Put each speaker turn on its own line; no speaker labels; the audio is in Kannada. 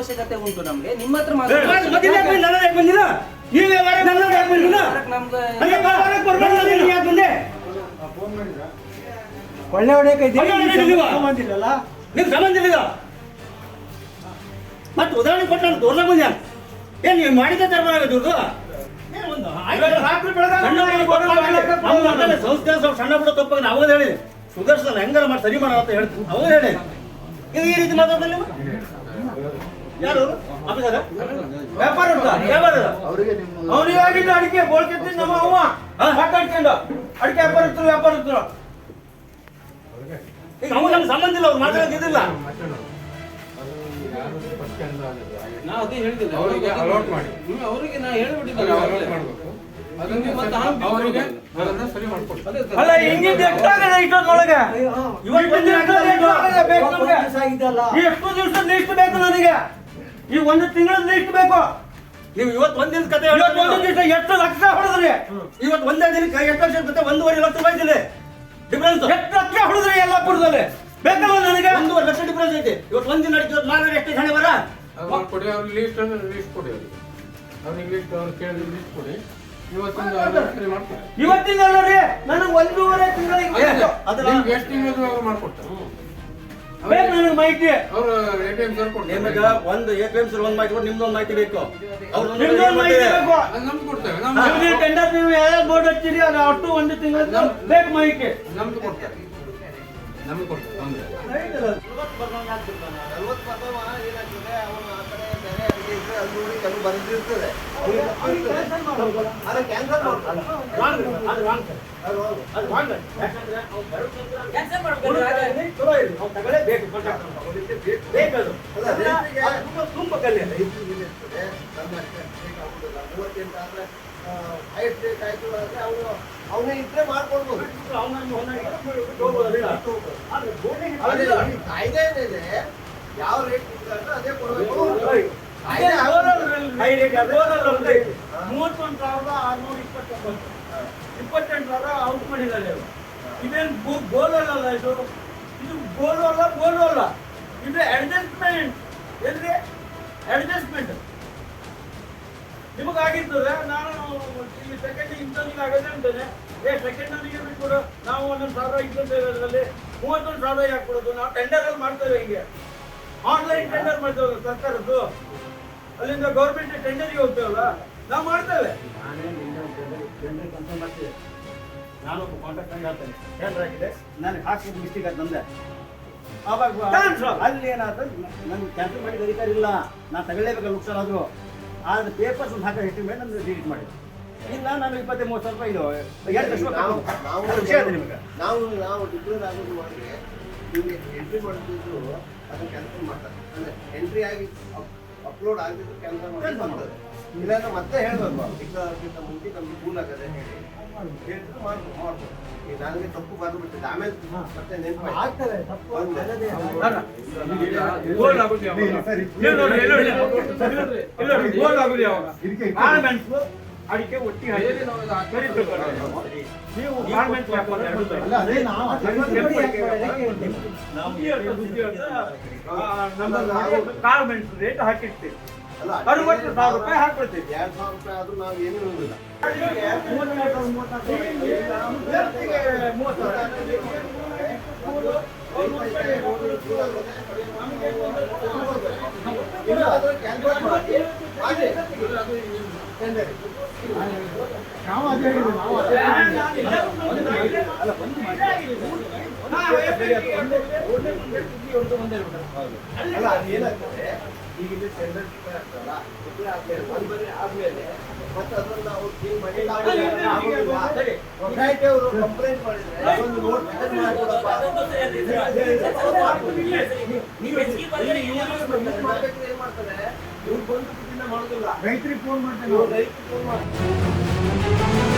ಅವಶ್ಯಕತೆ ಉಂಟು ನಮ್ಗೆ. ನಿಮ್ಮ ಹತ್ರ
ಬಂದಿಲ್ಲ? ನೀವೇ
ನಮ್ಗೆ
ಒಳ್ಳೆ
ಸಂಬಂಧ ಇಲ್ಲ ಮತ್ತೆ ಉದಾಹರಣೆ ಕೊಟ್ಟು ನಾನು ದೂರ ಬಂದ ಏನ್ ನೀವು ಮಾಡಿದ ಧರ್ಮ ಮಕ್ಕಳೇ ಸಂಸ್ಥೆ ಸ್ವಲ್ಪ ಸಣ್ಣ ಪುಟ್ಟ ತಪ್ಪಾಗ ಅವಾಗ ಹೇಳಿ ಸುದರ್ಶನ ಹೆಂಗಾರ ಮಾಡಿ ಸರಿ ಮಾಡ ಅಂತ ಹೇಳ್ತೀನಿ. ಅವಾಗ ಹೇಳಿ ಈ ರೀತಿ ಮಾತಾಡ್ತಾರೆ ನೀವು? ಯಾರು?
ವ್ಯಾಪಾರ ಉಂಟಾ?
ವ್ಯಾಪಾರದ
ಅವ್ನಿಗೆ ಆಗಿದ್ದು ಅಡಿಕೆ ಬೋಳ್ಕೆತ್ತಿ ನಮ್ಮ ಅವ್ವ? ಮಾತಾಡ್ಕೊಂಡು ಅಡಿಕೆ ವ್ಯಾಪಾರ ಇತ್ರ
ಈಗ ಅವ್ರು ನಮ್ಗೆ ಸಂಬಂಧ ಇಲ್ಲ ಅವ್ರು ಮಾತಾಡೋದಿಲ್ಲ
ನಾವು ಅದೇ ಹೇಳಿದ್ದಿಲ್ಲ
ಅವರಿಗೆ ಅಲೌಟ್ ಮಾಡಿ.
ಅವರಿಗೆ ನಾ ಹೇಳ್ಬಿಟ್ಟಿದ್ದೆ
ಅಲೌಟ್ ಮಾಡಬೇಕು.
ಅಲ್ಲ ಹಿಂಗಿದ್ದು ಎಷ್ಟಾಗದೆ ಇಷ್ಟೊತ್ತೊಳಗೆ?
ಇವತ್ತು?
ಎಷ್ಟು ದಿವಸದ ಲಿಸ್ಟ್ ಬೇಕು ನನಗೆ? ಈ ಒಂದು ತಿಂಗಳ ಲಿಸ್ಟ್ ಬೇಕು?
ನೀವು ಇವತ್ತು ಒಂದಿನ ಕತೆ
ಇವತ್ತು ಒಂದು ದಿವಸ ಎಷ್ಟು ಲಕ್ಷ ಹೊಡೆದ್ರಿ?
ಇವತ್ತು ಒಂದೇ ದಿನಕ್ಕೆ ಎಷ್ಟು ಲಕ್ಷ ಕತೆ ಒಂದೂವರೆ ಲಕ್ಷ ರೂಪಾಯಿ ಇದೆ ಡಿಫ್ರೆನ್ಸ್
ಎಷ್ಟು ಲಕ್ಷ ಹೊಡೆದ್ರಿ ಯಲ್ಲಾಪುರದಲ್ಲಿ ಬೇಕಲ್ಲ ನನಗೆ?
ಒಂದೂವರೆ ಲಕ್ಷ ಡಿಫ್ರೆನ್ಸ್ ಐತೆ. ಇವತ್ತು ಒಂದಿನ ನಡೀತು ಇವತ್ತು ನಾಳೆ ಎಷ್ಟು ಹಣೆ ಬರ?
ಕೊಡಿ ಮಾಡ್ಕೊಡಿ ಅವ್ರಿಗೆ ಲೀಸ್ಟ್ ಅಂದ್ರೆ ಲೀಸ್ಟ್ ಕೊಡಿ ಅವ್ರಿಗೆ. ಅವ್ರಿಗೆ ಲೀಸ್ಟ್ ಅವ್ರು ಕೇಳಿದ್ರೆ ಲೀಸ್ಟ್ ಕೊಡಿ. ಇವತ್ತಿಂದ ಇವತ್ತಿಂದ ಸರಿ
ರೀ ನನಗೆ ಒಂದೂವರೆ ತಿಂಗಳಿಗೆ
ಎಷ್ಟು ತಿಂಗಳು ಅವ್ರು ಮಾಡ್ಕೊಡ್ತಾರೆ?
ಬೇಕು ನನಗೆ ಮಾಹಿತಿ.
ಅವರು ಎ ಟಿ ಎಂ ಸರ್ ಕೊಡ್ತಾರೆ.
ನಿಮಗೆ ಒಂದು ಎ ಪಿ ಎಂ ಒಂದು ಮಾಹಿತಿ ಕೊಟ್ಟು ನಿಮ್ದು ಒಂದು ಮಾಹಿತಿ ಬೇಕು. ಅವ್ರು
ನಿಮ್ದು ಒಂದು ಮಾಹಿತಿ ಬೇಕು.
ಅದು ನಮ್ಗೆ ಕೊಡ್ತೇವೆ ನಿಮ್ದು
ಟೆಂಡರ್ ನೀವು ಯಾವ ಬೋರ್ಡ್ ಹಚ್ಚಿರಿ ಅದು ಅಷ್ಟು ಒಂದು ತಿಂಗಳ ಬೇಕು ಮಾಹಿತಿ.
ನಮ್ದು ಕೊಡ್ತಾರೆ. ನಮ್ಗೆ ಕೊಡ್ತಾರೆ. ತೊಂದ್ರೆ
ನಲ್ವತ್ತು ಪರ್ಸೆಂಟ್ ಏನಾಗ್ತದೆ ಅವನು ಆ ಕಡೆ ಬೇರೆ ಅಡಿಗೆ ಇದ್ರೆ ಅದು ನೋಡಿ ಕೆಲವು ಬರೆದಿರ್ತದೆ ಅದನ್ನ ಕ್ಯಾನ್ಸಲ್ ಮಾಡ್ತಾರೆ ಅಲ್ಲ ರೈತರಿಗೆ
ತುಂಬ ಕಲ್ಲಿ
ರೈತರಿಗೆ ಇರ್ತದೆ? ನಮ್ಮ ಸ್ಟೇಟ್ ಆಗುದಿಲ್ಲ ಮೂವತ್ತೆಂಟು ಆದರೆ ಹೈಟ್ ರೇಟ್ ಆಯ್ತು ಅಂದ್ರೆ ಅವನು ಅವನೇ ಇದ್ರೆ ಮಾಡ್ಕೊಡ್ಬೋದು ಕಾಯ್ದೆ ಏನಿದೆ ಯಾವ ರೇಟ್ ಇದ್ರೆ ಅದೇ ಕೊಡಬೇಕು.
ಮೂವತ್ತೊಂದು ಸಾವಿರದ ಆರ್ನೂರ ಇಪ್ಪತ್ತೊಂಬತ್ತು ಇಪ್ಪತ್ತೆಂಟು ಸಾವಿರ ಔಟ್ ಮಾಡಿದ್ದಾರೆ. ಇದೇನು ಗೋಲ್ ಅಲ್ಲ ಇದು? ಇದು ಗೋಲು ಅಲ್ಲ ಗೋಲು ಅಲ್ಲ. ಇದು ಅಡ್ಜಸ್ಟ್ಮೆಂಟ್ ಎಲ್ರಿ? ಅಡ್ಜಸ್ಟ್ಮೆಂಟ್ ನಿಮಗಾಗಿರ್ತದೆ ನಾನು ಸೆಕೆಂಡ್ ಆಗದೆ ಅಂತಾನೆ ಏ ಸೆಕೆಂಡ್ ನನಗೆ ಬಿಟ್ಬಿಡು. ನಾವು ಒಂದೊಂದು ಸಾವಿರ ಇಪ್ಪತ್ತು ಇರೋದ್ರಲ್ಲಿ ಮೂವತ್ತೊಂದು ಸಾವಿರ ಯಾಕೆ ಕೊಡೋದು? ನಾವು ಟೆಂಡರ್ ಅಲ್ಲಿ ಮಾಡ್ತೇವೆ ಹಿಂಗೆ. ಆನ್ಲೈನ್ ಟೆಂಡರ್ ಮಾಡ್ತೇವೆ ಸರ್ಕಾರದ್ದು. ಅಲ್ಲಿಂದ ಗೌರ್ಮೆಂಟ್ ಟೆಂಡರ್ಗೆ ಹೋಗ್ತೇವಲ್ಲ ನಾವು ಮಾಡ್ತೇವೆ.
ನಾನು ಕಾಂಟ್ಯಾಕ್ಟ್ ಹೇಳ್ತೇನೆ. ಟೆಂಡರ್ ಆಗಿದೆ. ನನಗೆ ಹಾಕಿದ ಮಿಸ್ಟೇಕ್ ಅದು ನಂದೆ ಅವಾಗ. ಅಲ್ಲಿ ಏನಾದ್ರು ನನ್ಗೆ ಕ್ಯಾನ್ಸಲ್ ಮಾಡಿದ ಅಧಿಕಾರ ಇಲ್ಲ. ನಾನು ತಗೊಳ್ಳೇಬೇಕಲ್ಲ ನುಕ್ಸಾನ್ ಆದ್ರು. ಆದ್ರೆ ಪೇಪರ್ಸ್ ಒಂದು ಹಾಕೋ ಹಿಟ್ಟಿದ ಮೇಲೆ ನಂದು ಡಿಲೀಟ್ ಮಾಡಿದೆ ಇಲ್ಲ ನಾನು ಇಪ್ಪತ್ತೈ ಮೂವತ್ತು ಸಾವಿರ ರೂಪಾಯಿ ಇದು ಎರಡು ಲಕ್ಷ
ನಾವು
ಅದು ವಿಷಯ ಇದೆ ನಿಮಗೆ.
ನಾವು ನಾವು ಡಿಕ್ಲೇರ್ ಆಗೋದು ಮಾಡಿದ್ರೆ ಇಲ್ಲಿ ಎಂಟ್ರಿ ಮಾಡಿದ್ದು ಅದನ್ನ ಕ್ಯಾನ್ಸಲ್ ಮಾಡ್ತಾರೆ. ಅಂದ್ರೆ ಎಂಟ್ರಿ ಆಗಿ ಅಪ್ಲೋಡ್ ಆಗಿದ್ದು ಕ್ಯಾನ್ಸಲ್ ಮಾಡ್ತಾರೆ ಇಲ್ಲಾಂದ್ರೆ ಮತ್ತೆ ಹೇಳ್ಬೇಕು ಮುಂಚೆ ನಮ್ಗೆ ಕೂಲ್ ಆಗದೆ ಹೇಳಿ. ಹೇಳಿದ್ರೆ ಮಾಡ್ಬೋದು ಮಾಡ್ಬೋದು. ಈ ನನಗೆ ತಪ್ಪು ಬರೆದು ಡ್ಯಾಮೇಜ್ ಆಮೇಲೆ ಮತ್ತೆ ನೆನಪು
ಅಡಿಕೆ.
ಬೇರೆ ನಾವು
ನಮ್ಮ ಗಾರ್ಮೆಂಟ್ಸ್ ರೇಟ್ ಹಾಕಿರ್ತೀವಿ. ಅರವತ್ತು ಸಾವಿರ ರೂಪಾಯಿ ಹಾಕ್ಬಿಡ್ತೀವಿ.
ಎರಡು ಸಾವಿರ ರೂಪಾಯಿ ಆದ್ರೂ ನಾವು ಏನೂ ಹೇಳುದಿಲ್ಲ ಇಲ್ಲ
ನಾವು ಅದೇ ನಾವು ಅದೇ
ಅಲ್ಲ ಅದೇನಾಗ್ತದೆ ಈಗ ಇಲ್ಲಿ ಟೆಂಡರ್ ಆಗ್ತದಲ್ಲ ಡಿಕ್ಲೇರ್ ಆದ್ಮೇಲೆ ಒಂದ್ ಬರಿ ಆದ್ಮೇಲೆ ಮತ್ತೆ ಅದನ್ನ ನಾವು ಕ್ಲೀನ್ ಮಾಡಿ ಸೊಸೈಟಿ ಅವರು ಕಂಪ್ಲೇಂಟ್ ಮಾಡಿದ್ರೆ ಒಂದು ನೋಟ್ ಮಾಡ್ಕೊಡಪ್ಪ ಮಾಡ್ಬೇಕು ಏನ್ ಮಾಡ್ತಾರೆ? ಇವ್ರು ಬಂದು ಮಾಡೋದಿಲ್ಲ.
ರೈತರಿಗೆ ಫೋನ್ ಮಾಡ್ತೇನೆ
ಇವ್ರು ರೈತರಿಗೆ ಫೋನ್ ಮಾಡ್ತಾರೆ.